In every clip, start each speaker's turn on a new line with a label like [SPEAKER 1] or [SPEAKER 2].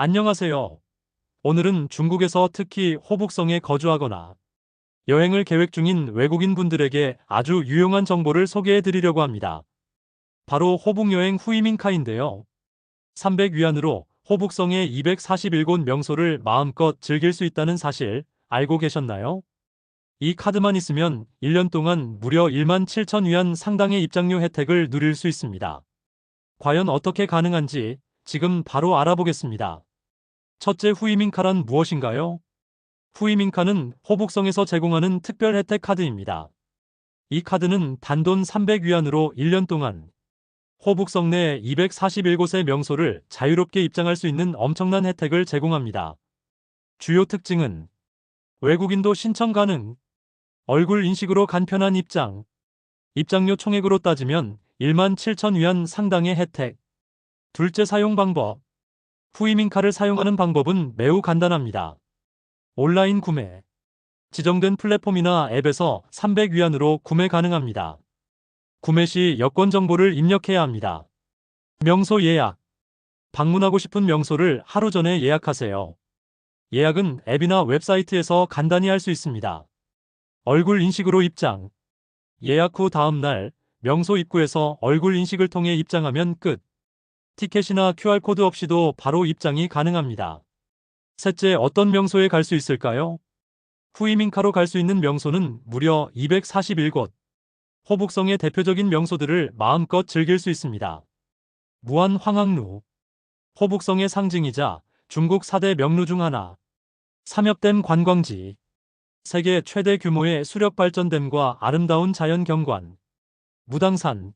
[SPEAKER 1] 안녕하세요. 오늘은 중국에서 특히 호북성에 거주하거나 여행을 계획 중인 외국인 분들에게 아주 유용한 정보를 소개해 드리려고 합니다. 바로 호북여행 후이민카인데요. 300위안으로 호북성의 241곳 명소를 마음껏 즐길 수 있다는 사실 알고 계셨나요? 이 카드만 있으면 1년 동안 무려 1만 7천 위안 상당의 입장료 혜택을 누릴 수 있습니다. 과연 어떻게 가능한지 지금 바로 알아보겠습니다. 첫째 후이민카란 무엇인가요? 후이민카는 호북성에서 제공하는 특별 혜택 카드입니다. 이 카드는 단돈 300위안으로 1년 동안 호북성 내 241곳의 명소를 자유롭게 입장할 수 있는 엄청난 혜택을 제공합니다. 주요 특징은 외국인도 신청 가능, 얼굴 인식으로 간편한 입장, 입장료 총액으로 따지면 1만 7천 위안 상당의 혜택. 둘째 사용 방법. 후이민카를 사용하는 방법은 매우 간단합니다. 온라인 구매. 지정된 플랫폼이나 앱에서 300위안으로 구매 가능합니다. 구매 시 여권 정보를 입력해야 합니다. 명소 예약. 방문하고 싶은 명소를 하루 전에 예약하세요. 예약은 앱이나 웹사이트에서 간단히 할 수 있습니다. 얼굴 인식으로 입장. 예약 후 다음 날 명소 입구에서 얼굴 인식을 통해 입장하면 끝. 티켓이나 QR코드 없이도 바로 입장이 가능합니다. 셋째, 어떤 명소에 갈 수 있을까요? 후이민카로 갈 수 있는 명소는 무려 241곳. 호북성의 대표적인 명소들을 마음껏 즐길 수 있습니다. 무안 황학루. 호북성의 상징이자 중국 4대 명루 중 하나. 삼엽댐 관광지. 세계 최대 규모의 수력 발전댐과 아름다운 자연 경관. 무당산.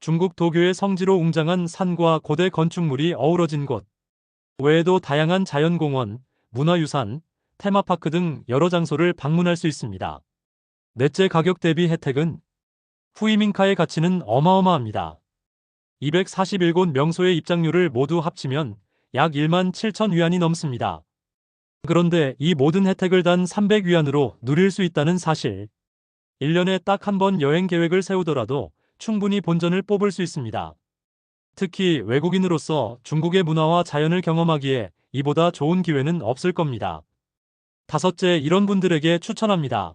[SPEAKER 1] 중국 도교의 성지로 웅장한 산과 고대 건축물이 어우러진 곳. 외에도 다양한 자연공원, 문화유산, 테마파크 등 여러 장소를 방문할 수 있습니다. 넷째 가격 대비 혜택은 후이민카의 가치는 어마어마합니다. 241곳 명소의 입장료를 모두 합치면 약 1만 7천 위안이 넘습니다. 그런데 이 모든 혜택을 단 300위안으로 누릴 수 있다는 사실. 1년에 딱 한 번 여행 계획을 세우더라도 충분히 본전을 뽑을 수 있습니다. 특히 외국인으로서 중국의 문화와 자연을 경험하기에 이보다 좋은 기회는 없을 겁니다. 다섯째, 이런 분들에게 추천합니다.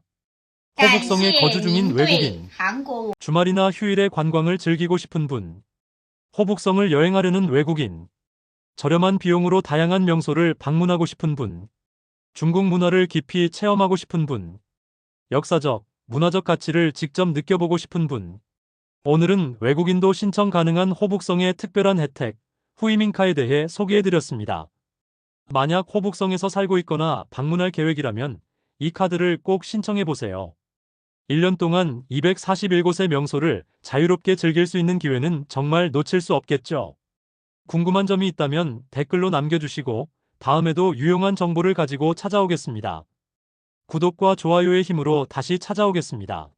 [SPEAKER 1] 호북성에 거주 중인 외국인, 주말이나 휴일에 관광을 즐기고 싶은 분, 호북성을 여행하려는 외국인, 저렴한 비용으로 다양한 명소를 방문하고 싶은 분, 중국 문화를 깊이 체험하고 싶은 분, 역사적, 문화적 가치를 직접 느껴보고 싶은 분, 오늘은 외국인도 신청 가능한 호북성의 특별한 혜택, 후이민카에 대해 소개해드렸습니다. 만약 호북성에서 살고 있거나 방문할 계획이라면 이 카드를 꼭 신청해보세요. 1년 동안 241곳의 명소를 자유롭게 즐길 수 있는 기회는 정말 놓칠 수 없겠죠. 궁금한 점이 있다면 댓글로 남겨주시고 다음에도 유용한 정보를 가지고 찾아오겠습니다. 구독과 좋아요의 힘으로 다시 찾아오겠습니다.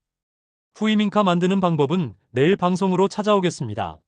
[SPEAKER 1] 후이민카 만드는 방법은 내일 방송으로 찾아오겠습니다.